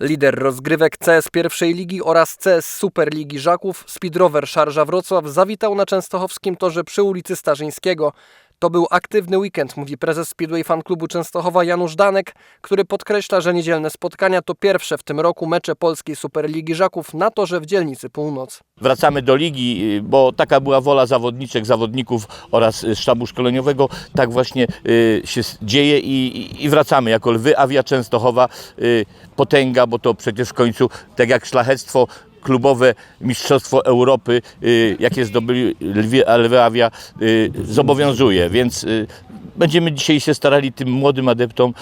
Lider rozgrywek CS pierwszej ligi oraz CS Superligi Żaków Speedrower Szarża Wrocław zawitał na częstochowskim torze przy ulicy Starzyńskiego. To był aktywny weekend, mówi prezes Speedway Fan Klubu Częstochowa Janusz Danek, który podkreśla, że niedzielne spotkania to pierwsze w tym roku mecze Polskiej Superligi Żaków na torze w dzielnicy Północ. Wracamy do ligi, y, bo taka była wola zawodniczek, zawodników oraz y, sztabu szkoleniowego. Tak właśnie y, się dzieje i- i wracamy jako Lwy Awia Częstochowa. y, Potęga, bo to przecież w końcu, tak jak szlachectwo klubowe Mistrzostwo Europy, y, jakie zdobyli Lwie, Lwy Awia, y, zobowiązuje. Więc y, będziemy dzisiaj się starali tym młodym adeptom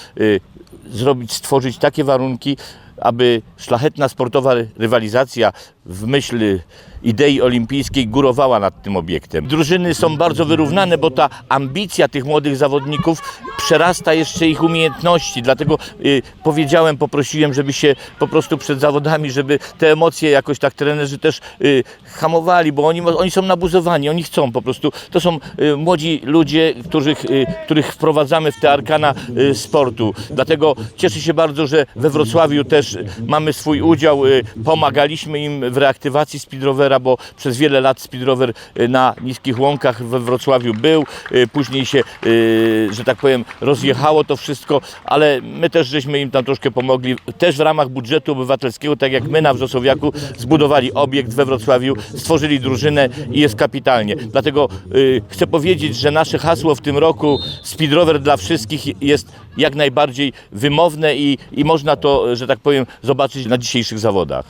zrobić, stworzyć takie warunki, aby szlachetna sportowa rywalizacja w myśl idei olimpijskiej górowała nad tym obiektem. Drużyny są bardzo wyrównane, bo ta ambicja tych młodych zawodników przerasta jeszcze ich umiejętności. Dlatego y, powiedziałem, poprosiłem, żeby się po prostu przed zawodami, żeby te emocje jakoś tak trenerzy też y, hamowali, bo oni, oni są nabuzowani, oni chcą po prostu. To są y, młodzi ludzie, których, y, których wprowadzamy w te arkana y, sportu. Dlatego cieszę się bardzo, że we Wrocławiu też mamy swój udział. y, Pomagaliśmy im w reaktywacji speedrovera, bo przez wiele lat speedrover y, na niskich łąkach we Wrocławiu był. Y, Później się, y, że tak powiem, rozjechało to wszystko, ale my też żeśmy im tam troszkę pomogli. Też w ramach budżetu obywatelskiego, tak jak my na Wrzosowiaku zbudowali obiekt we Wrocławiu, stworzyli drużynę i jest kapitalnie. Dlatego chcę powiedzieć, że nasze hasło w tym roku speedrower dla wszystkich jest jak najbardziej wymowne i, i można to, że tak powiem, zobaczyć na dzisiejszych zawodach.